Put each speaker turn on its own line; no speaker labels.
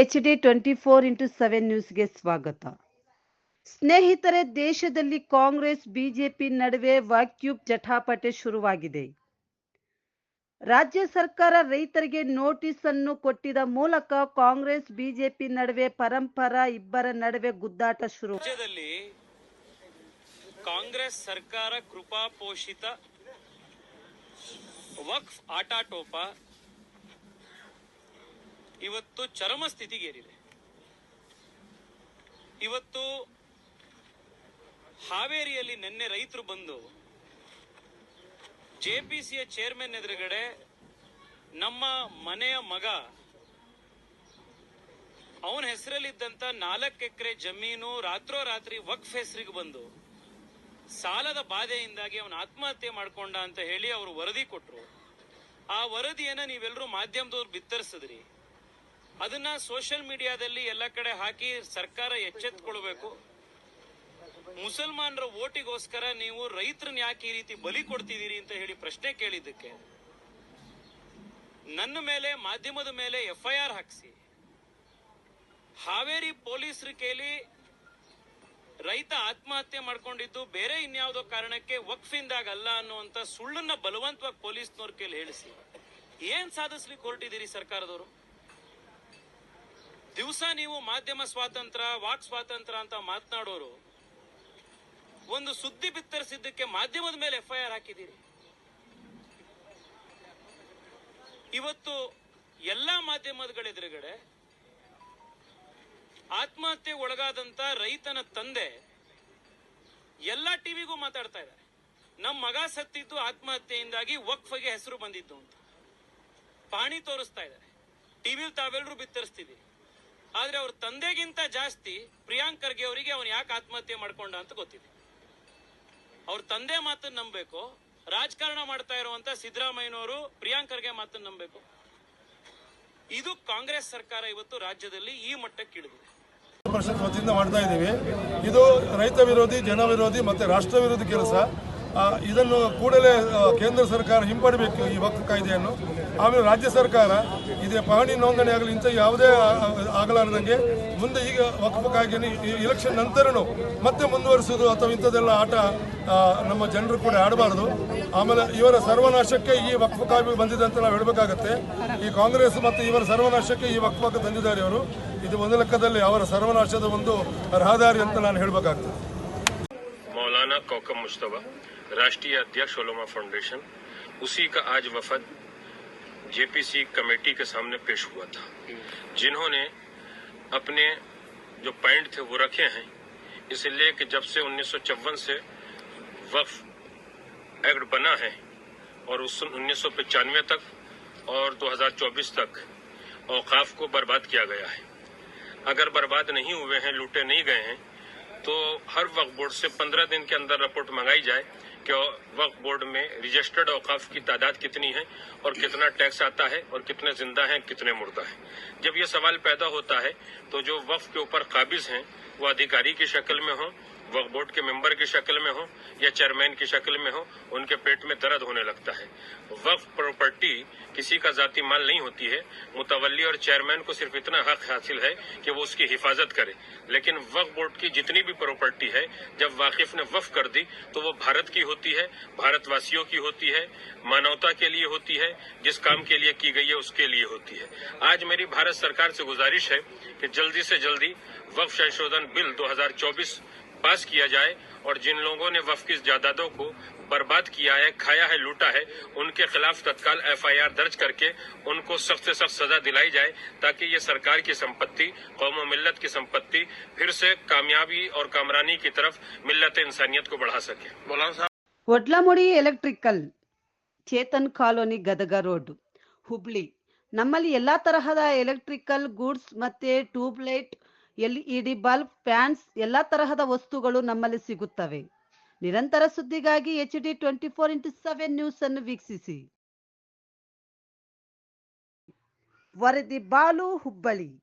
H D twenty four into seven ನ್ಯೂಸ್ಗೆ ಸ್ವಾಗತ. ಸ್ನೇಹಿತರೆ, ದೇಶದಲ್ಲಿ ಕಾಂಗ್ರೆಸ್ ಬಿಜೆಪಿ ನಡುವೆ ವಾಕ್ಯೂಬ್ ಜಠಾಪಟೆ ಶುರುವಾಗಿದೆ. ರಾಜ್ಯ ಸರ್ಕಾರ ರೈತರಿಗೆ ನೋಟಿಸ್ ಅನ್ನು ಕೊಟ್ಟಿದ ಮೂಲಕ ಕಾಂಗ್ರೆಸ್ ಬಿಜೆಪಿ ನಡುವೆ ಪರಂಪರ, ಇಬ್ಬರ ನಡುವೆ ಗುದ್ದಾಟ ಶುರು.
ಕಾಂಗ್ರೆಸ್ ಸರ್ಕಾರ ಕೃಪಾಪೋಷಿತ, ವಕ್ಫ್ ಆಟಾಟೋಪ ಇವತ್ತು ಚರಮ ಸ್ಥಿತಿಗೇರಿದೆ. ಇವತ್ತು ಹಾವೇರಿಯಲ್ಲಿ ನಿನ್ನೆ ರೈತರು ಬಂದು ಜೆಪಿಸಿಯ ಚೇರ್ಮನ್ ಎದುರುಗಡೆ ನಮ್ಮ ಮನೆಯ ಮಗ, ಅವನ ಹೆಸರಲ್ಲಿದ್ದಂತ ನಾಲ್ಕು ಎಕರೆ ಜಮೀನು ರಾತ್ರೋರಾತ್ರಿ ವಕ್ಫ್ ಹೆಸರಿಗೆ ಬಂದು ಸಾಲದ ಬಾಧೆಯಿಂದಾಗಿ ಅವನು ಆತ್ಮಹತ್ಯೆ ಮಾಡ್ಕೊಂಡ ಅಂತ ಹೇಳಿ ಅವರು ವರದಿ ಕೊಟ್ರು. ಆ ವರದಿಯನ್ನ ನೀವೆಲ್ಲರೂ ಮಾಧ್ಯಮದವ್ರು ಬಿತ್ತರಿಸಿದ್ರಿ. ಅದನ್ನ ಸೋಷಿಯಲ್ ಮೀಡಿಯಾದಲ್ಲಿ ಎಲ್ಲ ಕಡೆ ಹಾಕಿ ಸರ್ಕಾರ ಎಚ್ಚೆತ್ಕೊಳ್ಬೇಕು. ಮುಸಲ್ಮಾನರ ಓಟಿಗೋಸ್ಕರ ನೀವು ರೈತರನ್ನ ಯಾಕೆ ಈ ರೀತಿ ಬಲಿ ಕೊಡ್ತಿದ್ದೀರಿ ಅಂತ ಹೇಳಿ ಪ್ರಶ್ನೆ ಕೇಳಿದ್ದಕ್ಕೆ ನನ್ನ ಮೇಲೆ, ಮಾಧ್ಯಮದ ಮೇಲೆ ಎಫ್ಐಆರ್ ಹಾಕಿಸಿ. ಹಾವೇರಿ ಪೊಲೀಸರ ಕೇಳಿ ರೈತ ಆತ್ಮಹತ್ಯೆ ಮಾಡ್ಕೊಂಡಿದ್ದು ಬೇರೆ ಇನ್ಯಾವುದೋ ಕಾರಣಕ್ಕೆ ವಕ್ಫಿಂದಾಗಲ್ಲ ಅನ್ನುವಂತ ಸುಳ್ಳನ್ನ ಬಲವಂತವಾಗಿ ಪೊಲೀಸ್ನವ್ರ ಕೇಳಿ ಹೇಳಿಸಿ. ಏನ್ ಸಾಧಿಸ್ಲಿಕ್ಕೆ ಹೊರಟಿದ್ದೀರಿ ಸರ್ಕಾರದವರು? ದಿವಸ ನೀವು ಮಾಧ್ಯಮ ಸ್ವಾತಂತ್ರ್ಯ ವಾಕ್ ಸ್ವಾತಂತ್ರ್ಯ ಅಂತ ಮಾತನಾಡೋರು, ಒಂದು ಸುದ್ದಿ ಬಿತ್ತರಿಸಿದ್ದಕ್ಕೆ ಮಾಧ್ಯಮದ ಮೇಲೆ ಎಫ್ಐಆರ್ ಹಾಕಿದ್ದೀರಿ. ಇವತ್ತು ಎಲ್ಲಾ ಮಾಧ್ಯಮಗಳ ಎದುರುಗಡೆ ಆತ್ಮಹತ್ಯೆ ಒಳಗಾದಂತ ರೈತನ ತಂದೆ ಎಲ್ಲಾ ಟಿವಿಗೂ ಮಾತಾಡ್ತಾ ಇದ್ದಾರೆ. ನಮ್ಮ ಮಗ ಸತ್ತಿದ್ದು ಆತ್ಮಹತ್ಯೆಯಿಂದಾಗಿ ವಕ್ಫಗೆ ಹೆಸರು ಬಂದಿದ್ದು ಅಂತ. ಪಾಣಿ ತೋರಿಸ್ತಾ ಇದ್ದಾರೆ. ಟಿವಿಲ್ ತಾವೆಲ್ಲರೂ ಬಿತ್ತರಿಸ್ತಿದ್ದೀರಿ. ಆದ್ರೆ ಅವ್ರ ತಂದೆಗಿಂತ ಜಾಸ್ತಿ ಪ್ರಿಯಾಂಕ್ ಖರ್ಗೆ ಅವರಿಗೆ ಅವನು ಯಾಕೆ ಆತ್ಮಹತ್ಯೆ ಮಾಡ್ಕೊಂಡ ಅಂತ ಗೊತ್ತಿದೆ. ಅವ್ರ ತಂದೆ ಮಾತನ್ನ ನಂಬಬೇಕು, ರಾಜಕಾರಣ ಮಾಡ್ತಾ ಇರುವಂತ ಸಿದ್ದರಾಮಯ್ಯನವರು ಪ್ರಿಯಾಂಕ್ ಖರ್ಗೆ ಮಾತನ್ನ ನಂಬಬೇಕು. ಇದು ಕಾಂಗ್ರೆಸ್ ಸರ್ಕಾರ ಇವತ್ತು ರಾಜ್ಯದಲ್ಲಿ ಈ ಮಟ್ಟಕ್ಕೆ ಇಳಿದಿದೆ.
ವತಿಯಿಂದ ಮಾಡ್ತಾ ಇದ್ದೀವಿ. ಇದು ರೈತ ವಿರೋಧಿ, ಜನ ವಿರೋಧಿ ಮತ್ತೆ ರಾಷ್ಟ್ರ ವಿರೋಧಿ ಕೆಲಸ. ಇದನ್ನು ಕೂಡಲೇ ಕೇಂದ್ರ ಸರ್ಕಾರ ಹಿಂಪಡಬೇಕು ಈ ವಕ್ಫ್ ಕಾಯ್ದೆಯನ್ನು. ಆಮೇಲೆ ರಾಜ್ಯ ಸರ್ಕಾರ ಇದೇ ಪಹಣಿ ನೋಂದಣಿ ಆಗಲಿ ಇಂಥ ಯಾವುದೇ ಆ- ಆ- ಆಗಲಾರದಂಗೆ ಮುಂದೆ ಈಗ ವಕ್ಫ್ ಕಾಯ್ದೆಯನ್ನು ಈ ಇಲೆಕ್ಷನ್ ನಂತರನೂ ಮತ್ತೆ ಮುಂದುವರಿಸೋದು ಅಥವಾ ಇಂಥದ್ದೆಲ್ಲ ಆಟ ಆ, ನಮ್ಮ ಜನರು ಕೂಡ ಆಡಬಾರ್ದು ಆಮೇಲೆ ಇವರ ಸರ್ವನಾಶಕ್ಕೆ ಈ ವಕ್ಫ್ ಕಾಯ್ದೆ ಬಂದಿದೆ ಅಂತ ನಾವು ಹೇಳಬೇಕಾಗತ್ತೆ ಈ ಕಾಂಗ್ರೆಸ್ ಮತ್ತು ಇವರ ಸರ್ವನಾಶಕ್ಕೆ ಈ ವಕ್ಫ್ ತಂದಿದ್ದಾರೆ ಇವರು ಇದು ಒಂದು ಲೆಕ್ಕದಲ್ಲಿ ಅವರ ಸರ್ವನಾಶದ ಒಂದು ರಹದಾರಿ ಅಂತ ನಾನು ಹೇಳಬೇಕಾಗ್ತದೆ
मौलाना कौकम मुश्तबा राष्ट्रीय अध्यक्ष ओलोमा फाउंडेशन उसी का आज वफद جے پی سی کمیٹی کے سامنے پیش ہوا تھا۔ جنہوں نے اپنے جو پوائنٹ تھے وہ رکھے ہیں۔ اس لیے کہ جب سے انیس سو چون سے وقف ایکٹ بنا ہے اور اس انیس سو پچانوے تک اور دو ہزار چوبیس تک اوقاف کو برباد کیا گیا ہے۔ اگر برباد نہیں ہوئے ہیں، لوٹے نہیں گئے ہیں، تو ہر وقت بورڈ سے پندرہ دن کے اندر رپورٹ منگائی جائے۔ کہ وقت بورڈ میں رجسٹرڈ اوقاف کی تعداد کتنی ہے اور کتنا ٹیکس آتا ہے اور کتنے زندہ ہیں، کتنے مردہ ہیں؟ جب یہ سوال پیدا ہوتا ہے تو جو وقف کے اوپر قابض ہیں، وہ ادھیکاری کی شکل میں ہوں وقت بورڈ کے ممبر کی شکل میں ہوں یا چیئرمین کی شکل میں ہوں، ان کے پیٹ میں درد ہونے لگتا ہے۔ وقف پراپرٹی کسی کا ذاتی مال نہیں ہوتی ہے۔ متولی اور چیئرمین کو صرف اتنا حق حاصل ہے کہ وہ اس کی حفاظت کرے۔ لیکن وقف بورڈ کی جتنی بھی پراپرٹی ہے، جب واقف نے وقف کر دی، تو وہ بھارت کی ہوتی ہے، بھارت واسیوں کی ہوتی ہے، مانوتا کے لیے ہوتی ہے، جس کام کے لیے کی گئی ہے، اس کے لیے ہوتی ہے۔ آج میری بھارت سرکار سے گزارش ہے کہ جلدی سے جلدی وقف شنشودھن بل دو ہزار چوبیس پاس کیا جائے اور جن لوگوں نے وفقی جائیدادوں کو برباد کیا ہے، کھایا ہے، لوٹا ہے، ان کے خلاف تتکال ایف آئی آر درج کر کے ان کو سخت سے سخت سزا دلائی جائے تاکہ یہ سرکار کی
سمپتی،
قوم و ملت کی سمپتی پھر سے کامیابی اور کامرانی کی طرف ملت انسانیت کو بڑھا سکے۔ مولانا صاحب۔
ವಡ್ಲಮುಡಿ electrical Chetan colony Gadag road Hubli ನಮ್ಮಲ್ಲಿ ಎಲ್ಲಾ ತರಹದ ಎಲೆಕ್ಟ್ರಿಕಲ್ ಗೂಡ್ಸ್ ٹوب ಟ್ಯೂಬ್ಲೈಟ್ ಎಲ್ ಇಡಿ ಬಲ್ಬ್, ಫ್ಯಾನ್ಸ್ ಎಲ್ಲಾ ತರಹದ ವಸ್ತುಗಳು ನಮ್ಮಲ್ಲಿ ಸಿಗುತ್ತವೆ. ನಿರಂತರ ಸುದ್ದಿಗಾಗಿ H D twenty four into seven news ಅನ್ನು ವೀಕ್ಷಿಸಿ. ವರದಿ ಬಾಲು ಹುಬ್ಬಳ್ಳಿ.